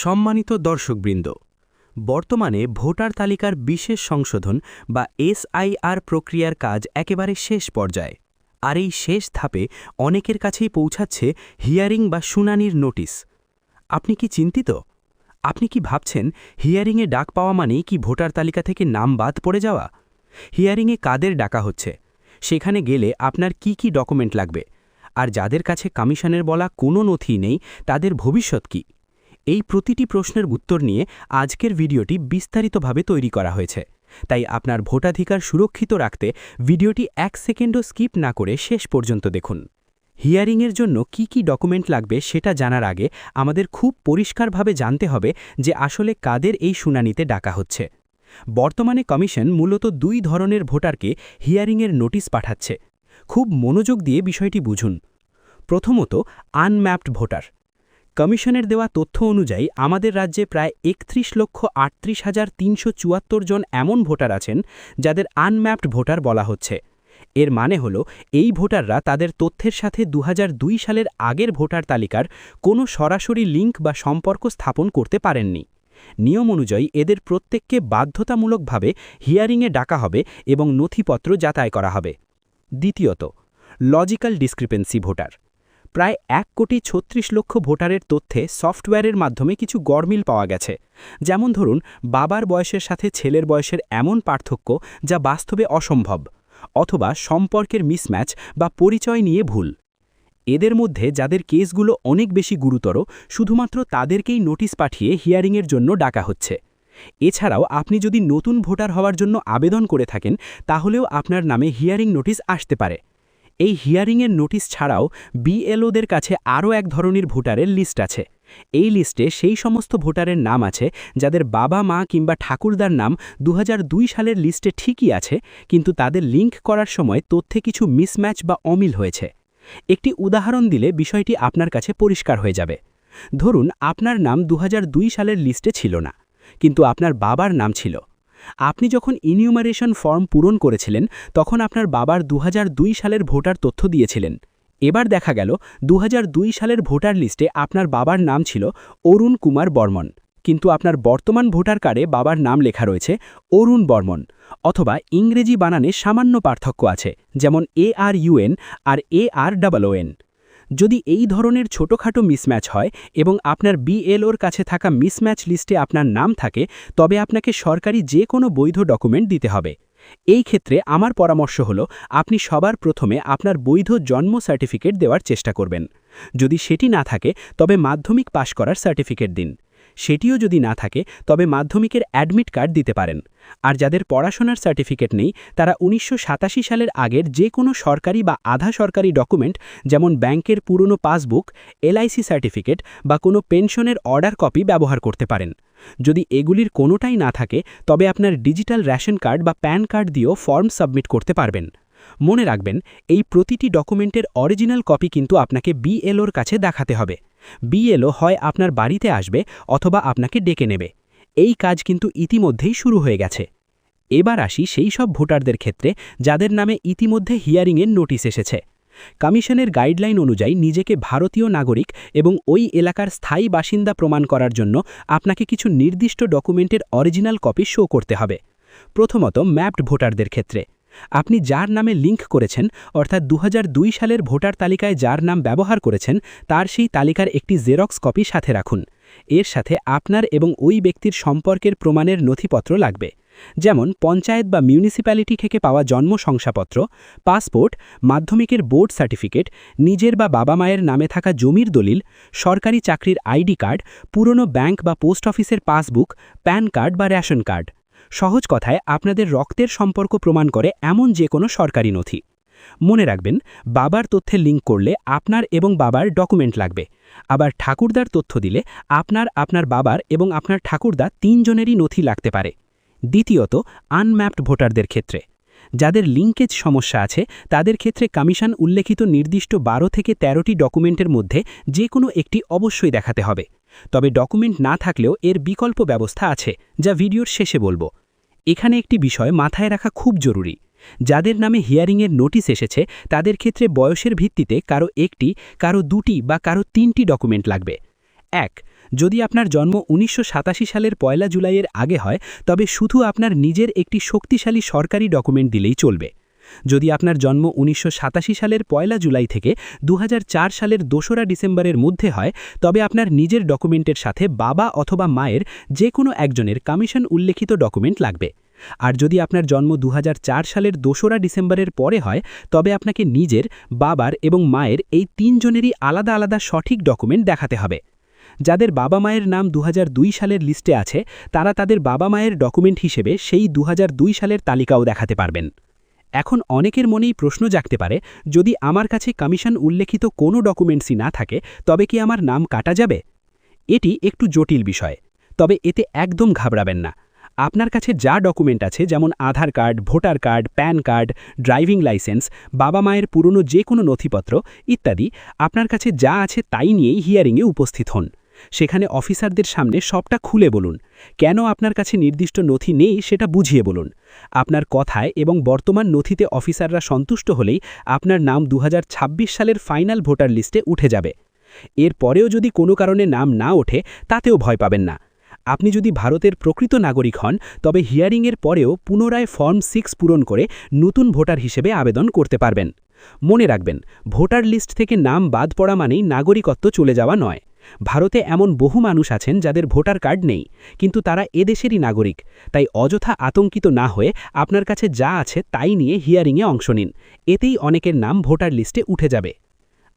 সম্মানিত দর্শকবৃন্দ, বর্তমানে ভোটার তালিকার বিশেষ সংশোধন বা এসআইআর প্রক্রিয়ার কাজ একেবারে শেষ পর্যায়ে, আর এই শেষ ধাপে অনেকের কাছেই পৌঁছাচ্ছে হিয়ারিং বা শুনানির নোটিশ। আপনি কি চিন্তিত? আপনি কি ভাবছেন হিয়ারিংয়ে ডাক পাওয়া মানেই কি ভোটার তালিকা থেকে নাম বাদ পড়ে যাওয়া? হিয়ারিংয়ে কাদের ডাকা হচ্ছে? সেখানে গেলে আপনার কি কি ডকুমেন্ট লাগবে? আর যাদের কাছে কমিশনের বলা কোনো নথি নেই, তাদের ভবিষ্যৎ কী? এই প্রতিটি প্রশ্নের উত্তর নিয়ে আজকের ভিডিওটি বিস্তারিতভাবে তৈরি করা হয়েছে। তাই আপনার ভোটাধিকার সুরক্ষিত রাখতে ভিডিওটি এক সেকেন্ডও স্কিপ না করে শেষ পর্যন্ত দেখুন। হিয়ারিংয়ের জন্য কি কি ডকুমেন্ট লাগবে সেটা জানার আগে আমাদের খুব পরিষ্কারভাবে জানতে হবে যে আসলে কাদের এই শুনানিতে ডাকা হচ্ছে। বর্তমানে কমিশন মূলত দুই ধরনের ভোটারকে হিয়ারিংয়ের নোটিশ পাঠাচ্ছে। খুব মনোযোগ দিয়ে বিষয়টি বুঝুন। প্রথমত, আনম্যাপড ভোটার। কমিশনের দেওয়া তথ্য অনুযায়ী, আমাদের রাজ্যে প্রায় একত্রিশ লক্ষ আটত্রিশ হাজার তিনশো চুয়াত্তর জন এমন ভোটার আছেন যাদের আনম্যাপড ভোটার বলা হচ্ছে। এর মানে হল, এই ভোটাররা তাদের তথ্যের সাথে দু হাজার দুই সালের আগের ভোটার তালিকার কোনো সরাসরি লিঙ্ক বা সম্পর্ক স্থাপন করতে পারেননি। নিয়ম অনুযায়ী, এদের প্রত্যেককে বাধ্যতামূলকভাবে হিয়ারিংয়ে ডাকা হবে এবং নথিপত্র যাতায় করা হবে। দ্বিতীয়ত, লজিক্যাল ডিসক্রিপেন্সি ভোটার। প্রায় এক কোটি ছত্রিশ লক্ষ ভোটারের তথ্যে সফটওয়্যারের মাধ্যমে কিছু গড়মিল পাওয়া গেছে। যেমন ধরুন, বাবার বয়সের সাথে ছেলের বয়সের এমন পার্থক্য যা বাস্তবে অসম্ভব, অথবা সম্পর্কের মিসম্যাচ বা পরিচয় নিয়ে ভুল। এদের মধ্যে যাদের কেসগুলো অনেক বেশি গুরুতর, শুধুমাত্র তাদেরকেই নোটিশ পাঠিয়ে হিয়ারিংয়ের জন্য ডাকা হচ্ছে। এছাড়াও আপনি যদি নতুন ভোটার হওয়ার জন্য আবেদন করে থাকেন, তাহলেও আপনার নামে হিয়ারিং নোটিশ আসতে পারে। এই হিয়ারিংয়ের নোটিশ ছাড়াও বিএলওদের কাছে আরও এক ধরনের ভোটারের লিস্ট আছে। এই লিস্টে সেই সমস্ত ভোটারের নাম আছে, যাদের বাবা, মা কিংবা ঠাকুরদার নাম দুহাজার দুই সালের লিস্টে ঠিকই আছে, কিন্তু তাদের লিঙ্ক করার সময় তথ্যে কিছু মিসম্যাচ বা অমিল হয়েছে। একটি উদাহরণ দিলে বিষয়টি আপনার কাছে পরিষ্কার হয়ে যাবে। ধরুন, আপনার নাম দু হাজার দুই সালের লিস্টে ছিল না, কিন্তু আপনার বাবার নাম ছিল। আপনি যখন ইনিউমারেশন ফর্ম পূরণ করেছিলেন, তখন আপনার বাবার দু হাজার দুই সালের ভোটার তথ্য দিয়েছিলেন। এবার দেখা গেল, দুহাজার দুই সালের ভোটার লিস্টে আপনার বাবার নাম ছিল অরুণ কুমার বর্মন। কিন্তু আপনার বর্তমান ভোটার কার্ডে বাবার নাম লেখা রয়েছে অরুণ বর্মন, অথবা ইংরেজি বানানে সামান্য পার্থক্য আছে, যেমন এ আর ইউএন আর এ আর ডাবলওএন যদি এই ধরনের ছোটোখাটো মিসম্যাচ হয় এবং আপনার বিএলওর কাছে থাকা মিসম্যাচ লিস্টে আপনার নাম থাকে, তবে আপনাকে সরকারি যে কোনো বৈধ ডকুমেন্ট দিতে হবে। এই ক্ষেত্রে আমার পরামর্শ হল, আপনি সবার প্রথমে আপনার বৈধ জন্ম সার্টিফিকেট দেওয়ার চেষ্টা করবেন। যদি সেটি না থাকে, তবে মাধ্যমিক পাশ করার সার্টিফিকেট দিন। সেটিও যদি না থাকে, তবে মাধ্যমিকের অ্যাডমিট কার্ড দিতে পারেন। আর যাদের পড়াশোনার সার্টিফিকেট নেই, তারা উনিশশো সাতাশি সালের আগের যে কোনো সরকারি বা আধা সরকারি ডকুমেন্ট, যেমন ব্যাংকের পুরনো পাসবুক এলআইসি সার্টিফিকেট বা কোনো পেনশনের অর্ডার কপি ব্যবহার করতে পারেন। যদি এগুলির কোনোটাই না থাকে, তবে আপনার ডিজিটাল রেশন কার্ড বা প্যান কার্ড দিয়েও ফর্ম সাবমিট করতে পারবেন। মনে রাখবেন, এই প্রতিটি ডকুমেন্টের অরিজিনাল কপি কিন্তু আপনাকে বিএলওর কাছে দেখাতে হবে। বিএলও হয় আপনার বাড়িতে আসবে অথবা আপনাকে ডেকে নেবে। এই কাজ কিন্তু ইতিমধ্যেই শুরু হয়ে গেছে। এবার আসি সেই সব ভোটারদের ক্ষেত্রে, যাদের নামে ইতিমধ্যে হিয়ারিংয়ের নোটিশ এসেছে। কমিশনের গাইডলাইন অনুযায়ী নিজেকে ভারতীয় নাগরিক এবং ওই এলাকার স্থায়ী বাসিন্দা প্রমাণ করার জন্য আপনাকে কিছু নির্দিষ্ট ডকুমেন্টের অরিজিনাল কপি শো করতে হবে। প্রথমত ম্যাপড ভোটারদের ক্ষেত্রে। আপনি যার নামে লিঙ্ক করেছেন, অর্থাৎ দু হাজার দুই সালের ভোটার তালিকায় যার নাম ব্যবহার করেছেন, তার সেই তালিকার একটি জেরক্স কপি সাথে রাখুন। এর সাথে আপনার এবং ওই ব্যক্তির সম্পর্কের প্রমাণের নথিপত্র লাগবে। যেমন পঞ্চায়েত বা মিউনিসিপ্যালিটি থেকে পাওয়া জন্ম শংসাপত্র, পাসপোর্ট, মাধ্যমিকের বোর্ড সার্টিফিকেট, নিজের বা বাবা মায়ের নামে থাকা জমির দলিল, সরকারি চাকরির আইডি কার্ড, পুরনো ব্যাংক বা পোস্ট অফিসের পাসবুক, প্যান কার্ড বা রেশন কার্ড। সহজ কথায় আপনাদের রক্তের সম্পর্ক প্রমাণ করে এমন যে কোনো সরকারি নথি। মনে রাখবেন, বাবার তথ্যে লিঙ্ক করলে আপনার এবং বাবার ডকুমেন্ট লাগবে। আবার ঠাকুরদার তথ্য দিলে আপনার আপনার বাবার এবং আপনার ঠাকুরদা তিনজনেরই নথি লাগতে পারে। দ্বিতীয়ত, আনম্যাপড ভোটারদের ক্ষেত্রে। যাদের লিঙ্কেজ সমস্যা আছে, তাদের ক্ষেত্রে কমিশন উল্লেখিত নির্দিষ্ট বারো থেকে ১৩টি ডকুমেন্টের মধ্যে যে কোনো একটি অবশ্যই দেখাতে হবে। তবে ডকুমেন্ট না থাকলেও এর বিকল্প ব্যবস্থা আছে, যা ভিডিওর শেষে বলব। এখানে একটি বিষয় মাথায় রাখা খুব জরুরি। যাদের নামে হিয়ারিংয়ের নোটিশ এসেছে, তাদের ক্ষেত্রে বয়সের ভিত্তিতে কারও একটি, কারও দুটি বা কারও তিনটি ডকুমেন্ট লাগবে। এক, যদি আপনার জন্ম উনিশশো সাতাশি সালের পয়লা জুলাইয়ের আগে হয়, তবে শুধু আপনার নিজের একটি শক্তিশালী সরকারি ডকুমেন্ট দিলেই চলবে। যদি আপনার জন্ম উনিশশো সাতাশি সালের পয়লা জুলাই থেকে দুহাজার চার সালের দোসরা ডিসেম্বরের মধ্যে হয়, তবে আপনার নিজের ডকুমেন্টের সাথে বাবা অথবা মায়ের যে কোনো একজনের কমিশন উল্লেখিত ডকুমেন্ট লাগবে। আর যদি আপনার জন্ম দুহাজার চার সালের দোসরা ডিসেম্বরের পরে হয়, তবে আপনাকে নিজের, বাবার এবং মায়ের এই তিনজনেরই আলাদা আলাদা সঠিক ডকুমেন্ট দেখাতে হবে। যাদের বাবা মায়ের নাম দু হাজার দুই সালের লিস্টে আছে, তারা তাদের বাবা মায়ের ডকুমেন্ট হিসেবে সেই দু হাজার দুই সালের তালিকাও দেখাতে পারবেন। এখন অনেকের মনেই প্রশ্ন জাগতে পারে, যদি আমার কাছে কমিশন উল্লেখিত কোনো ডকুমেন্টসই না থাকে, তবে কি আমার নাম কাটা যাবে? এটি একটু জটিল বিষয়, তবে এতে একদম ঘাবড়াবেন না। আপনার কাছে যা ডকুমেন্ট আছে, যেমন Aadhaar card, voter card, PAN card, driving licence, বাবা মায়ের পুরনো যে কোনো নথিপত্র, ইত্যাদি, আপনার কাছে যা আছে তাই নিয়েই হিয়ারিংয়ে উপস্থিত হন। সেখানে অফিসারদের সামনে সবটা খুলে বলুন। কেন আপনার কাছে নির্দিষ্ট নথি নেই সেটা বুঝিয়ে বলুন। আপনার কথায় এবং বর্তমান নথিতে অফিসাররা সন্তুষ্ট হলেই আপনার নাম দু হাজার ছাব্বিশ সালের ফাইনাল ভোটার লিস্টে উঠে যাবে। এর পরেও যদি কোনো কারণে নাম না ওঠে, তাতেও ভয় পাবেন না। আপনি যদি ভারতের প্রকৃত নাগরিক হন, তবে হিয়ারিংয়ের পরেও পুনরায় ফর্ম সিক্স পূরণ করে নতুন ভোটার হিসেবে আবেদন করতে পারবেন। মনে রাখবেন, ভোটার লিস্ট থেকে নাম বাদ পড়া মানেই নাগরিকত্ব চলে যাওয়া নয়। ভারতে এমন বহু মানুষ আছেন যাদের ভোটার কার্ড নেই, কিন্তু তারা এদেশেরই নাগরিক, তাই অযথা আতঙ্কিত না হয়ে আপনার কাছে যা আছে তাই নিয়ে হিয়ারিংয়ে অংশ নিন, এতেই অনেকের নাম ভোটার লিস্টে উঠে যাবে।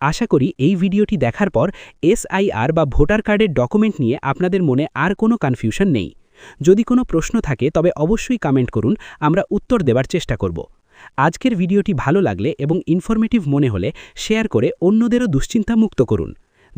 আশা করি এই ভিডিওটি দেখার পর এসআইআর বা ভোটার কার্ডের ডকুমেন্ট নিয়ে আপনাদের মনে আর কোনো কনফিউশন নেই। যদি কোনো প্রশ্ন থাকে, তবে অবশ্যই কমেন্ট করুন, আমরা উত্তর দেবার চেষ্টা করব। আজকের ভিডিওটি ভালো লাগলে এবং ইনফরমেটিভ মনে হলে শেয়ার করে অন্যদেরও দুশ্চিন্তা মুক্ত করুন।